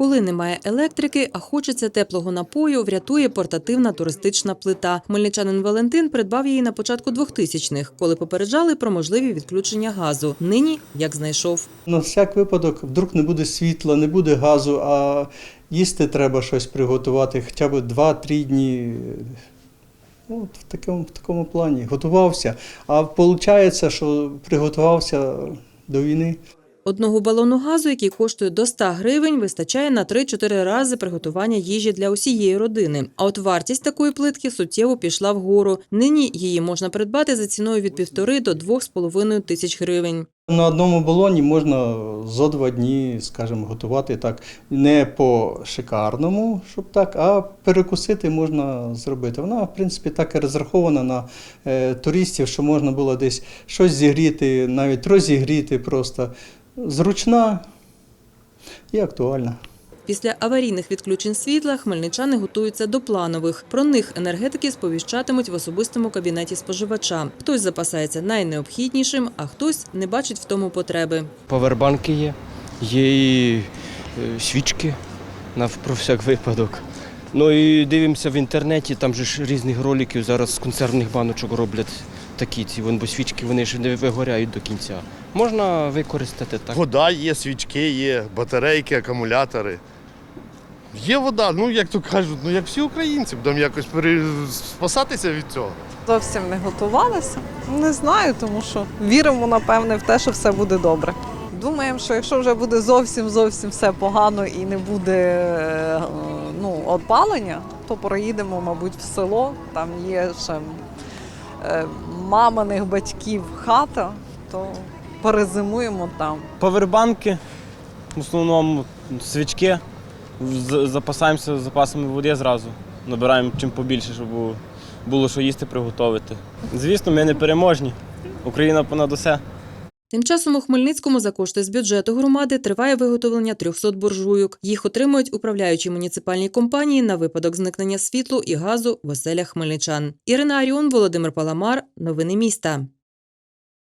Коли немає електрики, а хочеться теплого напою, врятує портативна туристична плита. Хмельничанин Валентин придбав її на початку 2000-х, коли попереджали про можливі відключення газу. Нині як знайшов. На всяк випадок, вдруг не буде світла, не буде газу, а їсти треба щось приготувати хоча б 2-3 дні. Ну, От в такому, в такому плані. Готувався. А виходить, що приготувався до війни. Одного балону газу, який коштує до 100 гривень, вистачає на 3-4 рази приготування їжі для усієї родини. А от вартість такої плитки суттєво пішла вгору. Нині її можна придбати за ціною від півтори до двох з половиною тисяч гривень. На одному балоні можна зо два дні, скажімо, готувати так не по шикарному, щоб так, а перекусити можна зробити. Вона, в принципі, так і розрахована на е, туристів, що можна було десь щось зігріти, навіть розігріти просто. Зручна і актуальна. Після аварійних відключень світла хмельничани готуються до планових. Про них енергетики сповіщатимуть в особистому кабінеті споживача. Хтось запасається найнеобхіднішим, а хтось не бачить в тому потреби. Павербанки є, є і е, свічки на про всяк випадок. Ну і дивимося в інтернеті, там же ж різних роликів зараз з консервних баночок роблять такі ці, вон, бо свічки вони ж не вигоряють до кінця. Можна використати так. Вода є, свічки є, батарейки, акумулятори. Є вода, ну як то кажуть, ну як всі українці, будемо якось пере... спасатися від цього. Зовсім не готувалися. Не знаю, тому що віримо, напевне, в те, що все буде добре. Думаємо, що якщо вже буде зовсім зовсім все погано і не буде е, ну, опалення, то проїдемо, мабуть, в село. Там є ще е, маминих батьків хата, то перезимуємо там. Повербанки, в основному свічки. Запасаємося запасами води зразу. Набираємо чим побільше, щоб було- було що їсти приготувати. Звісно, ми не переможні. Україна понад усе. Тим часом у Хмельницькому за кошти з бюджету громади триває виготовлення 300 буржуйок. Їх отримують управляючі муніципальні компанії на випадок зникнення світлу і газу в оселях хмельничан. Ірина Аріон, Володимир Паламар. Новини міста.